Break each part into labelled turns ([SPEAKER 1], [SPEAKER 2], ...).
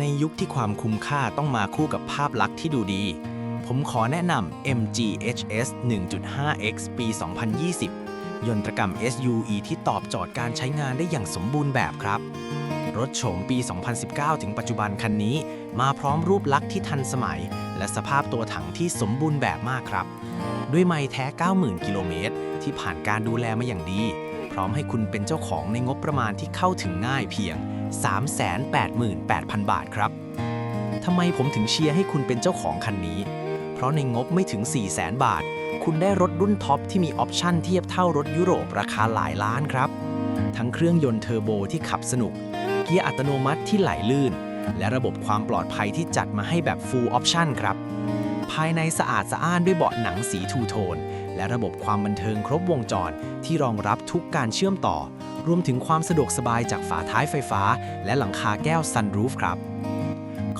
[SPEAKER 1] ในยุคที่ความคุ้มค่าต้องมาคู่กับภาพลักษณ์ที่ดูดี ผมขอแนะนำ MG HS 1.5X ปี 2020 ยนตรกรรม SUE ที่ตอบโจทย์การใช้งานได้อย่างสมบูรณ์แบบครับ รถโฉมปี 2019 ถึงปัจจุบันคันนี้ มาพร้อมรูปลักษณ์ที่ทันสมัย และสภาพตัวถังที่สมบูรณ์แบบมากครับ ด้วยไมล์แท้ 90,000 กิโลเมตร ที่ผ่านการดูแลมาอย่างดี พร้อมให้คุณเป็นเจ้าของในงบประมาณที่เข้าถึงง่ายเพียง 388,000 บาทครับ ทำไมผมถึงเชียร์ให้คุณเป็นเจ้าของคันนี้ เพราะในงบไม่ถึง 400,000 บาท คุณได้รถรุ่นท็อปที่มีออปชั่นเทียบเท่ารถยุโรปราคาหลายล้านครับ ทั้งเครื่องยนต์เทอร์โบที่ขับสนุก เกียร์อัตโนมัติที่ไหลลื่น และระบบความปลอดภัยที่จัดมาให้แบบ Full Option ครับภายในสะอาดสะอ้านด้วยเบาะหนังสีทูโทน และระบบความบันเทิงครบวงจรที่รองรับทุกการเชื่อมต่อ รวมถึงความสะดวกสบายจากฝาท้ายไฟฟ้า และหลังคาแก้วซันรูฟครับ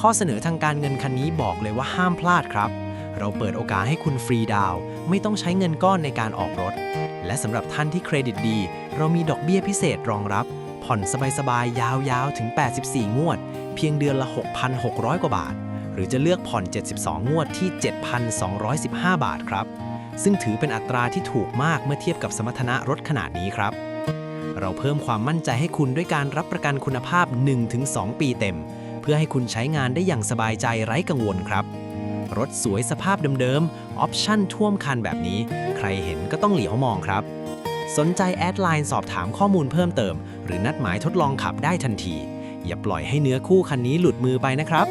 [SPEAKER 1] ข้อเสนอทางการเงินคันนี้บอกเลยว่าห้ามพลาดครับ เราเปิดโอกาสให้คุณฟรีดาวไม่ต้องใช้เงินก้อนในการออกรถ และสำหรับท่านที่เครดิตดี เรามีดอกเบี้ยพิเศษรองรับ ผ่อนสบายๆยาวๆถึง 84 งวด เพียงเดือนละ 6,600 กว่าบาท หรือจะเลือกผ่อน 72 งวดที่ 7,215 บาทครับซึ่งถือเป็นอัตราที่ถูกมากเมื่อเทียบกับสมรรถนะรถขนาดนี้ครับ เราเพิ่มความมั่นใจให้คุณด้วยการรับประกันคุณภาพ 1-2 ปีเต็ม เพื่อให้คุณใช้งานได้อย่างสบายใจไร้กังวลครับ รถสวยสภาพเดิมๆ ออปชั่นท่วมคันแบบนี้ ใครเห็นก็ต้องเหลียวมองครับ สนใจแอดไลน์สอบถามข้อมูลเพิ่มเติม หรือนัดหมายทดลองขับได้ทันที อย่าปล่อยให้เนื้อคู่คันนี้หลุดมือไปนะครับ